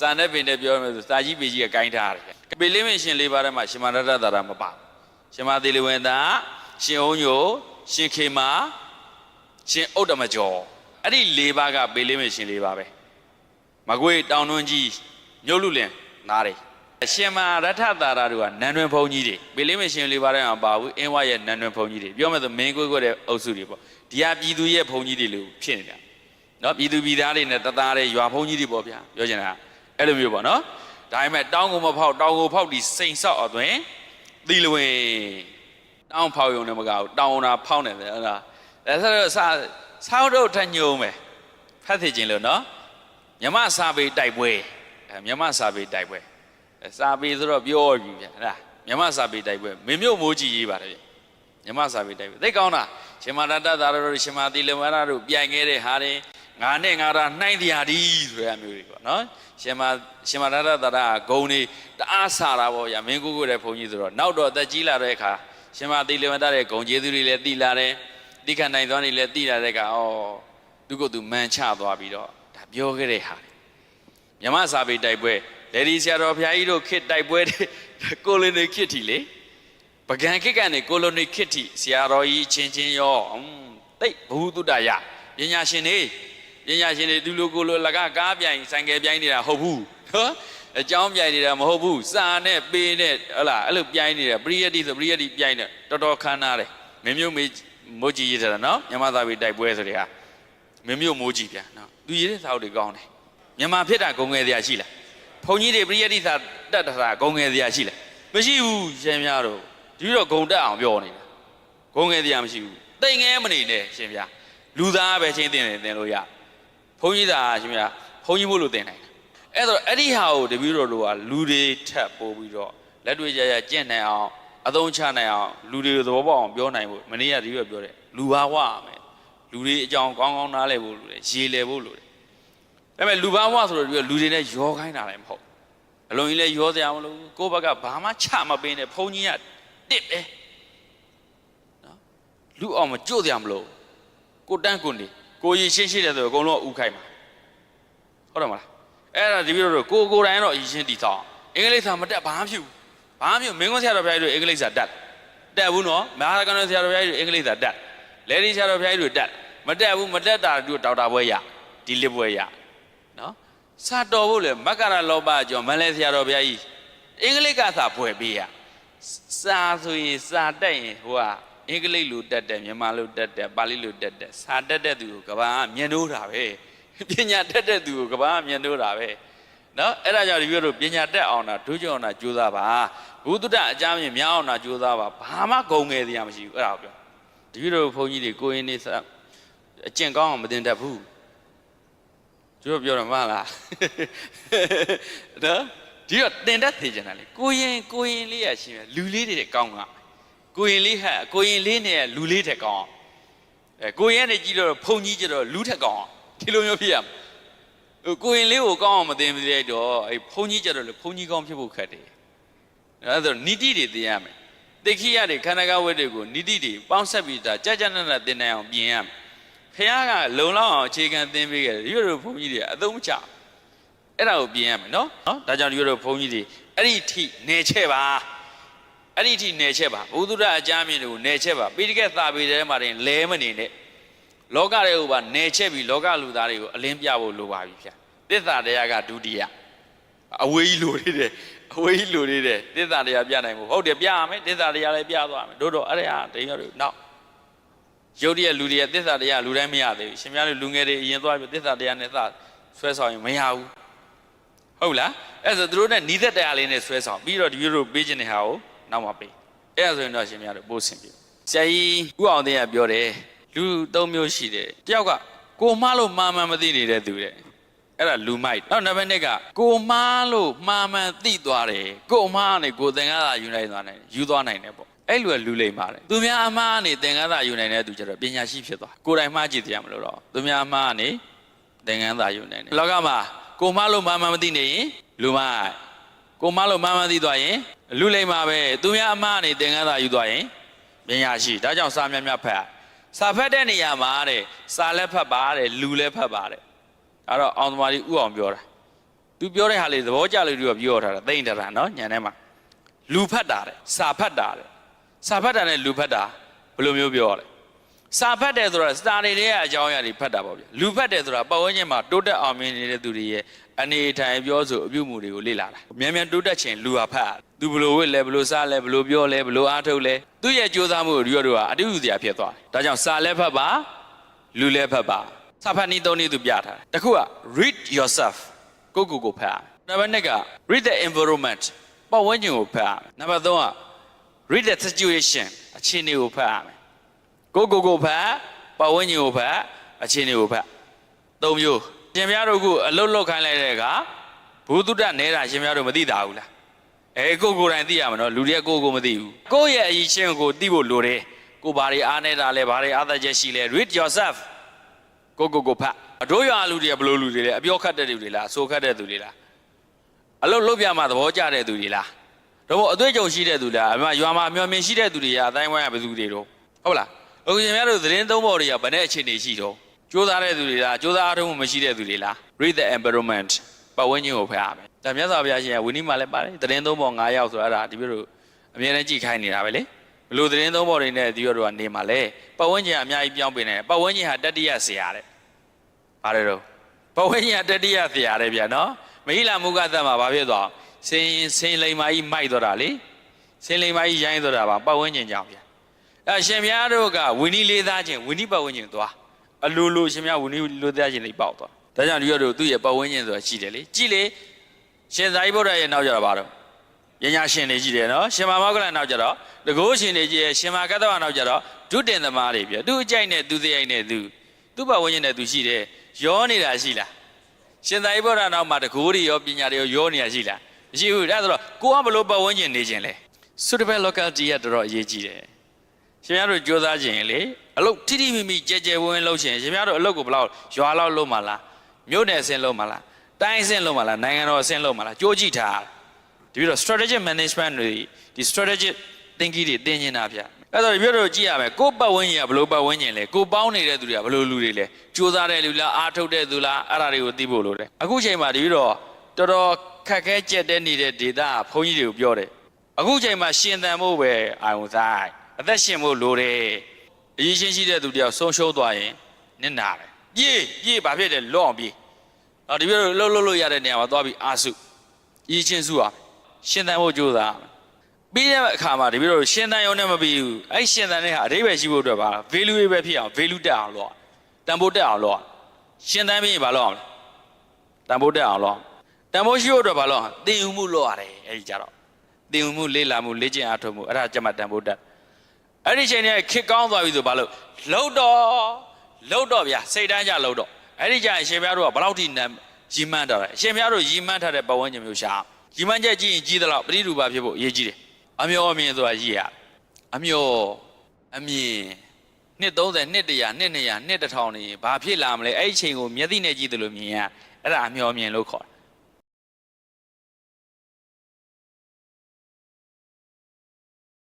စာနဲ့ပင်နဲ့ပြောမယ်ဆိုစာကြီးပေကြီးကဂိုင်းထားတယ်ပေလေးမင်းရှင်လေးပါးထဲမှာရှင်မရတ္တသာရမပါဘူးရှင်မသေးလဝေသာရှင်အောင်ညိုရှင်ခေမာရှင်ဥဒ္ဓမကျော်အဲ့ဒီလေးပါးကပေလေးမင်းရှင်လေးပါးပဲမကွေးတောင်တွန်းကြီးမြုပ်လူလင်နားတယ်ရှင်မရထသာရတို့ကနန်းတွင်ဘုံကြီးတွေပေလေးမင်းရှင်လေးပါးထဲမှာပါဘူးအင်းဝရဲ့နန်းတွင်ဘုံကြီးတွေပြောမယ်ဆိုမင်းကွေးကွေးတဲ့အုပ်စုတွေပေါ့ဒီဟာပြည်သူရဲ့ဘုံကြီးတွေလို့ဖြစ်နေတာနော်ပြည်သူပြည်သားတွေနဲ့တသားတဲ့ရွာဖုံးကြီးတွေပေါ့ဗျာပြောချင်တာ အဲ့လိုမျိုးပေါ့နော်ဒါပေမဲ့တောင်းကိုမဖောက်တောင်းကိုဖောက်ဒီစိန်ဆောက်အသွင်သီလဝင်တောင်းဖောက်ယုံနဲ့မကဘူးတောင်းတာဖောက်နေတယ်ဟုတ်လားဒါဆိုတော့စာဆောက်တော့ထညုံမယ်ဖတ်သိခြင်းလို့နော်မြမစာပေတိုက်ပွဲအဲမြမစာပေတိုက်ပွဲအဲစာပေဆိုတော့ပြောပြီဗျာဟဲ့လားမြမစာပေတိုက်ပွဲမင်းမျိုးမိုးကြည့်ရေးပါတယ်ဗျမြမစာပေတိုက်ပဲသိကောင်းတာရှင်မတတ္တသာရတို့ရှင်မသီလမရတို့ပြိုင်ခဲ့တဲ့ဟာတွေ ငါနဲ့ငါရာနှိုင်းတရားဒီဆိုတဲ့အမျိုးတွေပေါ့နော်ရှင်မရှင်မတတ္တသာရဂုံတွေတအားဆာတာပေါ့ဗျာမင်းကိုကိုတဲ့ဘုန်းကြီးဆိုတော့နောက်တော့အသက်ကြီးလာတဲ့အခါရှင်မသီလမတတဲ့ဂုံကျေးဇူးတွေလည်းတည်လာတယ်တိခဏနိုင်သွားနေလည်းတည်လာတဲ့အခါဩသူကသူမန်ချသွားပြီးတော့ဒါပြောခဲ့တဲ့ဟာတွေမြမစာပေတိုက်ပွဲလေဒီဆရာတော်ဘုရားကြီးတို့ခစ်တိုက်ပွဲတွေကိုလင်းတွေခစ်ထီလေပကံခိတ်ကနေကိုလိုနီခိတိဆရာတော်ကြီးချင်းချင်းရောအင်းတိတ်ဘုဟုတုတ္တယပညာရှင်တွေ ပညာရှင်တွေဒီလိုကိုလိုလကကားပြိုင်ဆိုင်ကယ်ပြိုင်နေတာဟုတ်ဘူးနော်အကြောင်းပြိုင်နေတာမဟုတ်ဘူးစာနဲ့ပေနဲ့ဟလာအဲ့လိုပြိုင်နေတာပရိယတ်တိဆိုပရိယတ်တိပြိုင်နေတော်တော်ခမ်းနားတယ်မင်းမျိုးမေမိုးကြီးရေးထားတာနော်မြန်မာသားပြည်တိုက်ပွဲဆိုတဲ့ဟာမင်းမျိုးမိုးကြီးဗျာနော်သူရေးတဲ့စာအုပ်တွေကောင်းတယ်မြန်မာဖြစ်တာဂုံငယ်စရာရှိလားဘုန်းကြီးတွေပရိယတ်တိစာတတ်တာဂုံငယ်စရာရှိလားမရှိဘူးရှင်များတို့ဒီတော့ဂုံတက်အောင်ပြောနေတာဂုံငယ်တရားမရှိဘူးတိတ်ငဲမနေနဲ့ရှင်ဗျာလူသားပဲချင်းတင်တယ်တင်လို့ရ ဘုန်းကြီးသာရှင်ဗျာဘုန်းကြီးမို့လို့တင်နိုင်တယ်အဲ့တော့အဲ့ဒီဟာကိုတပည့်တော်တို့ကလူတွေထပ်ပို့ပြီးတော့လက်တွေ့ကြရကျင့်နိုင်အောင်အသုံးချနိုင်အောင်လူတွေသဘောပေါက်အောင်ပြောနိုင်ဖို့မနေ့ကဒီလိုပြောတယ်လူဘာဝရမယ်လူတွေအကြောင်းကောင်းကောင်းနားလည်ဖို့လိုတယ်ရေလည်ဖို့လိုတယ်ဒါပေမဲ့လူဘာဝဆိုတော့ဒီလူတွေနဲ့ရောခိုင်းတာလည်းမဟုတ်အလုံးကြီးလည်းရောစရာမလိုဘူးကိုယ့်ဘက်ကဘာမှချမပေးနဲ့ဘုန်းကြီးကတစ်ပဲနော်လူအောင်မကြို့တယ်မလို့ကိုတန်းကိုနေ ကိုရည်ရှင်းရှင်းတယ်ဆိုတော့အကုန်လုံးဥခိုက်မှာဟုတ်တယ်မလားအဲ့ဒါဒီပြီးတော့ကိုကိုတိုင်းတော့အရင်ရှင်းတည်ဆောင်အင်္ဂလိပ်စာမတက်ဘာမှဖြစ်ဘူးဘာမှမဖြစ်မင်းကွန်းဆရာတော်ဘုရားကြီးတို့အင်္ဂလိပ်စာတက်တက်ဘူးနော်မဟာကဏ္ဍဆရာတော်ဘုရားကြီးတို့အင်္ဂလိပ်စာတက်လေဒီဆရာတော်ဘုရားကြီးတို့တက်မတက်ဘူးမတက်တာတို့ဒေါက်တာဘွဲရဒီလစ်ဘွဲရနော်စာတော်ဖို့လေမက္ကရလောဘကျော်မလဲဆရာတော်ဘုရားကြီးအင်္ဂလိပ်ကစာဘွဲပေးရစာဆိုရင်စာတက်ရင်ဟိုက အင်္ဂလိပ်လိုတတ်တယ်မြန်မာလိုတတ်တယ်ပါဠိလိုတတ်တယ်စာတတ်တဲ့သူကိုကဘာမျက်နှိုးတာပဲပညာတတ်တဲ့သူကိုကဘာမျက်နှိုးတာပဲနော်အဲ့ဒါကြောင့်ဒီပြောလို့ပညာတတ်အောင်တာဒုကြောင့်တာကြိုးစားပါဘုဒ္ဓအကြမ်းမြင်များအောင်တာကြိုးစားပါဘာမှဂုံငယ်စရာမရှိဘူးအဲ့ဒါကိုပြောဒီပြောလို့ဘုန်းကြီးတွေကိုရင်းနေစအကျင့်ကောင်းအောင်မတင်တတ်ဘူးသူတို့ပြောတယ်မဟုတ်လားနော်ဒီတော့တင်တတ်သေးကြတယ်လေကိုရင်ကိုရင်လေးရရှိမယ်လူလေးတွေကောင်းက ကိုရင်လေးဟဲ့ကိုရင်လေးနဲ့လူလေးထက်ကောင်းအဲကိုရင်နဲ့ကြည့်တော့ဖုန်ကြီးကြတော့လူထက်ကောင်းဒီလိုမျိုးဖြစ်ရမှာဟိုကိုရင်လေးကိုကောင်းအောင်မသိမသေးတော့အဲဖုန်ကြီးကြတော့လေဖုန်ကြီးကောင်းဖြစ်ဖို့ခက်တယ်အဲဒါဆိုနိတိတွေတင်ရမယ်တိခိယတွေခန္ဓာကဝတ်တွေကိုနိတိတွေပေါင်းဆက်ပြီးဒါကြာကြာနာနာတင်နိုင်အောင်ပြင်ရမယ်ဖះကလုံလောက်အောင်အခြေခံသင်ပေးခဲ့တယ်ဒီလိုဘုန်းကြီးတွေအသုံးမချဘူးအဲ့ဒါကိုပြင်ရမယ်နော်နော်ဒါကြောင့်ဒီလိုဘုန်းကြီးတွေအဲ့ဒီထိနေချက်ပါ အဲ့ဒီထိနေချက်ပါဘုသူဒ္ဓအကြမ်းမြင်တွေကိုနေချက်ပါပိဋကတ်သာပေထဲမှာတင်လဲမနေနဲ့လောကတွေကိုပါနေချက်ပြီးလောကလူသားတွေကိုအလင်းပြဖို့လိုပါပြီဗျာသစ္စာတရားကဒုတိယအဝေးကြီးလိုသေးတယ်အဝေးကြီးလိုသေးတယ်သစ္စာတရားပြနိုင်ဖို့ဟုတ်တယ်ပြရမယ်သစ္စာတရားလည်းပြသွားမယ်တို့တော့အဲ့ဒါတရားတွေနောက်ရုပ်တရက်လူတွေရဲ့သစ္စာတရားလူတိုင်းမရသေးဘူးရှင်များတို့လူငယ်တွေအရင်သွားပြီးသစ္စာတရားနဲ့သဆွဲဆောင်ရင်မရဘူးဟုတ်လားအဲ့ဆိုသူတို့နဲ့နီးသက်တရားလေးနဲ့ဆွဲဆောင်ပြီးတော့ဒီလိုလိုပေးခြင်းတဲ့ဟာကို နောက်မှပေးအဲ့ဒါဆိုရင်တော့ရှင်များတို့ပို့ဆင်ပြီဆရာကြီးဥအောင်တဲ့ကပြောတယ်လူသုံးမျိုးရှိတယ်တယောက်ကကိုမှားလို့မှားမှန်မသိနေတဲ့သူတဲ့အဲ့ဒါလူမိုက်နောက်နံပါတ်2ကကိုမှားလို့မှားမှန်သိသွားတယ်ကိုမှားနေကိုသင်္ကန်းသာယူနိုင်သွားနိုင်ယူသွားနိုင်တယ်ပေါ့အဲ့လူကလူလိမ့်ပါတယ်သူများအမှားနေသင်္ကန်းသာယူနိုင်တဲ့သူကျတော့ပညာရှိဖြစ်သွားကိုယ်တိုင်မှားကြည့်တရားမလို့တော့သူများအမှားနေသင်္ကန်းသာယူနိုင်တယ်လောကမှာကိုမလို့မမမသိနေရင်လူမိုက်ကိုမလို့မမသိသွားရင် လူလိမ့်မှာပဲသူများအမှားနေသင်္ကန်းသာယူသွားရင်ပညာရှိဒါကြောင့်စာများများဖတ်စာဖတ်တဲ့နေရာမှာတဲ့စာလည်းဖတ်ပါတဲ့လူလည်းဖတ်ပါတဲ့အဲ့တော့အောင်သမားကြီးဥအောင်ပြောတာသူပြောတဲ့ဟာလေးသဘောကျလို့သူကပြောထားတာသိမ့်ထားတာနော်ညံထဲမှာလူဖတ်တာတဲ့စာဖတ်တာတဲ့စာဖတ်တာနဲ့လူဖတ်တာဘယ်လိုမျိုးပြောရလဲစာဖတ်တယ်ဆိုတာစတာတွေတွေကအကြောင်းအရာတွေဖတ်တာပေါ့ဗျလူဖတ်တယ်ဆိုတာပတ်ဝန်းကျင်မှာတိုးတက်အောင်မြင်နေတဲ့သူတွေရဲ့ အနေအထိုင်ပြောဆိုအပြုအမူတွေကိုလေ့လာတာမြန်မြန်တိုးတက်ခြင်းလူဟာဖတ်ရတယ်သူဘယ်လိုဝတ်လဲဘယ်လိုစားလဲဘယ်လိုပြောလဲဘယ်လိုအားထုတ်လဲသူ့ရဲ့ကြိုးစားမှုကိုဒီရောတို့ကအတူတူစရာဖြစ်သွားတယ်ဒါကြောင့်စာလဲဖတ်ပါလူလဲဖတ်ပါစာဖတ်နည်းသုံးနည်းသူပြထားတယ်တစ်ခုက read yourself ကိုယ့်ကိုယ်ကိုဖတ်ရမယ်နံပါတ်2က read the environment ပတ်ဝန်းကျင်ကိုဖတ်ရမယ်နံပါတ်3က read the situation အခြေအနေကိုဖတ်ရမယ်ကိုယ့်ကိုယ်ကိုဖတ်ပတ်ဝန်းကျင်ကိုဖတ်အခြေအနေကိုဖတ်သုံးမျိုး ရှင်များတို့ကအလုတ်လုတ်ခိုင်းလိုက်တဲ့အခါဘုဒ္ဓတနေတာရှင်များတို့မသိတာဘူးလားအဲကိုယ့်ကိုယ်တိုင်သိရမှာနော်လူတွေကကိုယ့်ကိုယ်မသိဘူးကိုယ့်ရဲ့အရေးချင်းကိုသိဖို့လိုတယ်ကိုယ်ဘာတွေအားနေတာလဲဘာတွေအားသက်ချက်ရှိလဲ read yourself ကိုကိုကိုဖတ်အတို့ရွာလူတွေကဘယ်လိုလူတွေလဲအပြောခတ်တဲ့လူတွေလားအဆိုခတ်တဲ့သူတွေလားအလုတ်လုတ်ပြမှာသဘောကျတဲ့သူတွေလားတော့အသွေးကြုံရှိတဲ့သူလားအမှရွာမှာအမျော်မြင်ရှိတဲ့သူတွေကအတိုင်းဝိုင်းရဘယ်သူတွေတော့ဟုတ်လားအခုရှင်များတို့သတင်းသုံးပေါ်တွေကဘယ်နဲ့အခြေအနေရှိတော့ ကြိုးစားတဲ့သူတွေလားကြိုးစားအားထုတ်မှုမရှိတဲ့သူတွေလား read the environment ပတ်ဝန်းကျင်ကိုဖတ်ရမယ်ဒါမြတ်စွာဘုရားရှင်ကဝိနည်းမှာလည်းပါတယ်သတင်းသုံးပေါ်9ရောက်ဆိုတော့အဲ့ဒါဒီပြတို့အမြဲတမ်းကြည့်ခိုင်းနေတာပဲလေဘလို့သတင်းသုံးပေါ်တွေနဲ့ဒီရောတို့ကနေမှာလဲပတ်ဝန်းကျင်ကအများကြီးပြောင်းပင်နေတယ်ပတ်ဝန်းကျင်ဟာတတိယဆရာတဲ့ပါတယ်တော့ဘဝညတတိယဆရာတဲ့ဗျာနော်မဟိလာမုကသတ်မှာဘာဖြစ်သွားစင်စင်လိမ်မာကြီးမိုက်သွားတာလေစင်လိမ်မာကြီးရိုင်းသွားတာပါပတ်ဝန်းကျင်ကြောင့်ဗျာအဲရှင်မြတ်တို့ကဝိနည်းလေးသားခြင်းဝိနည်းပတ်ဝန်းကျင်သွား အလိုလိုရှင်မြတ်ဝိနည်းလေးသားခြင်းလေးပေါက်သွားဒါကြောင့်ဒီရတို့သူ့ရဲ့ပတ်ဝန်းကျင်ဆိုတာရှိတယ်လေကြည့်လေရှင်သာရိပုတ္တရာရဲ့နောက်ကြတော့ဘာတော့ပညာရှင်တွေကြည့်တယ်နော်ရှင်မာမောကလနောက်ကြတော့တကုရှင်တွေကြည့်ရရှင်မာကတ္တဝနောက်ကြတော့ဒုတင်သမားတွေပြသူအကြိုက်နဲ့သူစရိုက်နဲ့သူသူ့ပတ်ဝန်းကျင်နဲ့သူရှိတယ်ရောနေတာရှိလားရှင်သာရိပုတ္တရာနောက်မှာတကူတွေရောပညာတွေရောရောနေတာရှိလားမရှိဘူးဒါဆိုတော့ကိုကဘလို့ပတ်ဝန်းကျင်နေခြင်းလဲ suitable locality ကတော်တော်အရေးကြီးတယ် ရှင်များတို့ကြိုးစားခြင်းလေအလုတ်ထိထိမိမိကြဲကြဲဝင်းဝင်းလုပ်ခြင်းရှင်များတို့အလုတ်ကိုဘယ်လောက်ရွာလောက်လုပ်မှာလားမြို့နယ်အဆင့်လုပ်မှာလားတိုင်းအဆင့်လုပ်မှာလားနိုင်ငံတော်အဆင့်လုပ်မှာလားကြိုးကြည့်ထားဒီပြီးတော့ strategic management တွေဒီ strategic thinking တွေသင်နေတာဗျအဲ့တော့ဒီပြောတော့ကြည့်ရမယ်ကိုယ့်ပတ်ဝန်းကျင်ကဘလို့ပတ်ဝန်းကျင်လဲကိုယ်ပေါင်းနေတဲ့သူတွေကဘလို့လူတွေလဲကြိုးစားတဲ့လူလားအားထုတ်တဲ့သူလားအဲ့ဒါတွေကိုသိဖို့လိုတယ်အခုချိန်မှာဒီပြီးတော့တော်တော်ခက်ခဲကြက်တဲ့နေတဲ့ဒေတာဘုန်းကြီးတွေကိုပြောတယ်အခုချိန်မှာရှင်သန်ဖို့ပဲအာယုံဆိုင် အသက်ရှင်ဖို့လိုတယ်အရေးချင်းရှိတဲ့သူတယောက်ဆုံးရှုံးသွားရင်နစ်နာတယ်ပြေးပြေးဘာဖြစ်လဲလော့အောင်ပြေးအော်ဒီပြောတော့လှုပ်လှုပ်လို့ရတဲ့နေရာမှာသွားပြီးအာစုအရေးချင်းစုအောင်ရှင်သန်ဖို့ကြိုးစားရမယ်ပြီးတဲ့အခါမှာတပည့်တော်ရှင်းတန်ရုံနဲ့မပြီးဘူးအဲ့ရှင်းတန်တဲ့ဟာအဓိပ္ပာယ်ရှိဖို့အတွက်ပါ value ပဲဖြစ်အောင် value တက်အောင်လုပ်တန်ဖိုးတက်အောင်လုပ်ရှင်းတန်ပြီးရင်ဘာလုပ်အောင်လဲတန်ဖိုးတက်အောင်လုပ်တန်ဖိုးရှိဖို့အတွက်ဘာလုပ်အောင်သင်ယူမှုလုပ်ရတယ်အဲ့ဒီကြတော့သင်ယူမှုလေ့လာမှုလေ့ကျင့်အားထုတ်မှုအဲ့ဒါကြမှာတန်ဖိုးတက် အဲ့ဒီချိန်ကျခစ်ကောင်းသွားပြီဆိုဘာလို့လှုပ်တော့လှုပ်တော့ဗျာစိတ်တန်းကြလှုပ်တော့အဲ့ဒီကျရင်ရှင်ပြားတို့ကဘယ်လောက်ထိနံရီမန်းတာလဲရှင်ပြားတို့ရီမန်းထားတဲ့ပတ်ဝန်းကျင်မျိုးရှာရီမန်းချက်ကြည့်ရင်ကြီးသလောက်ပရိဒုပါဖြစ်ဖို့အရေးကြီးတယ်အမျောအမြင်ဆိုတာရည်ရအမျောအမြင်နှစ်30နှစ်100နှစ်200နှစ်1000နေဘာဖြစ်လာမလဲအဲ့ဒီချိန်ကိုမျက်စိနဲ့ကြည့်တယ်လို့မြင်ရအဲ့ဒါအမျောအမြင်လို့ခေါ်တယ်